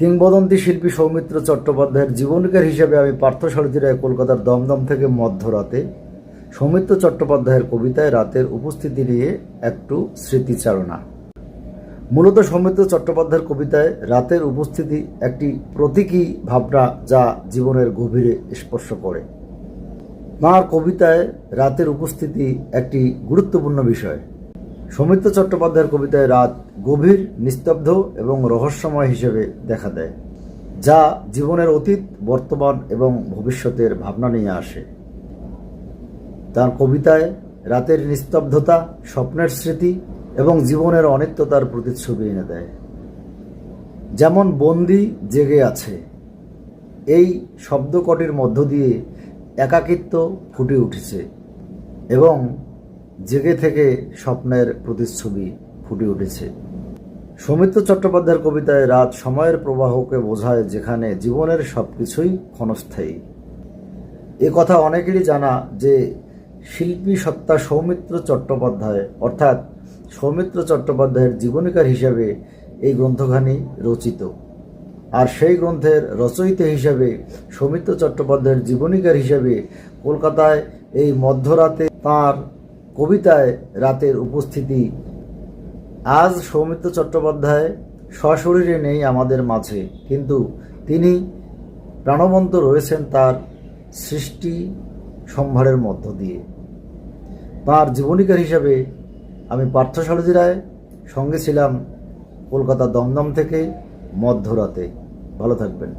কিংবদন্তি শিল্পী সৌমিত্র চট্টোপাধ্যায়ের জীবনীকার হিসেবে আমি পার্থ রায় কলকাতার দমদম থেকে মধ্যরাতে সৌমিত্র চট্টোপাধ্যায়ের কবিতায় রাতের উপস্থিতি নিয়ে একটু স্মৃতিচারণা। মূলত সৌমিত্র চট্টোপাধ্যায়ের কবিতায় রাতের উপস্থিতি একটি প্রতীকী ভাবনা যা জীবনের গভীরে স্পর্শ করে। তাঁর কবিতায় রাতের উপস্থিতি একটি গুরুত্বপূর্ণ বিষয়। সৌমিত্র চট্টোপাধ্যায়ের কবিতায় রাত গভীর, নিস্তব্ধ এবং রহস্যময় হিসেবে দেখা দেয়, যা জীবনের অতীত, বর্তমান এবং ভবিষ্যতের ভাবনা নিয়ে আসে। তার কবিতায় রাতের নিস্তব্ধতা, স্বপ্নের স্মৃতি এবং জীবনের অনিত্যতার প্রতিচ্ছবি এনে দেয়। যেমন, বন্দি জেগে আছে। এই শব্দকটির মধ্য দিয়ে একাকিত্ব ফুটে উঠেছে এবং জেগে থেকে স্বপ্নের প্রতিচ্ছবি ফুটে উঠেছে। সৌমিত্র চট্টোপাধ্যায়ের কবিতায় রাত সময়ের প্রবাহকে বোঝায় যেখানে জীবনের সব কিছুই ক্ষণস্থায়ী। এ কথা অনেকেরই জানা যে শিল্পী সত্তা সৌমিত্র চট্টোপাধ্যায়, অর্থাৎ সৌমিত্র চট্টোপাধ্যায়ের জীবনীকার হিসাবে এই গ্রন্থখানি রচিত। আর সেই গ্রন্থের রচয়িতা হিসাবে সৌমিত্র চট্টোপাধ্যায়ের জীবনীকার হিসাবে কলকাতায় এই মধ্যরাতে তার কবিতায় রাতের উপস্থিতি। আজ সৌমিত্র চট্টোপাধ্যায় সশরীরে নেই আমাদের মাঝে, কিন্তু তিনি প্রাণবন্ত রয়েছেন তার সৃষ্টি সম্ভারের মধ্য দিয়ে। তাঁর জীবনীকার হিসাবে আমি পার্থসারথী রায়, সঙ্গে ছিলাম কলকাতা দমদম থেকে মধ্যরাতে। ভালো থাকবেন।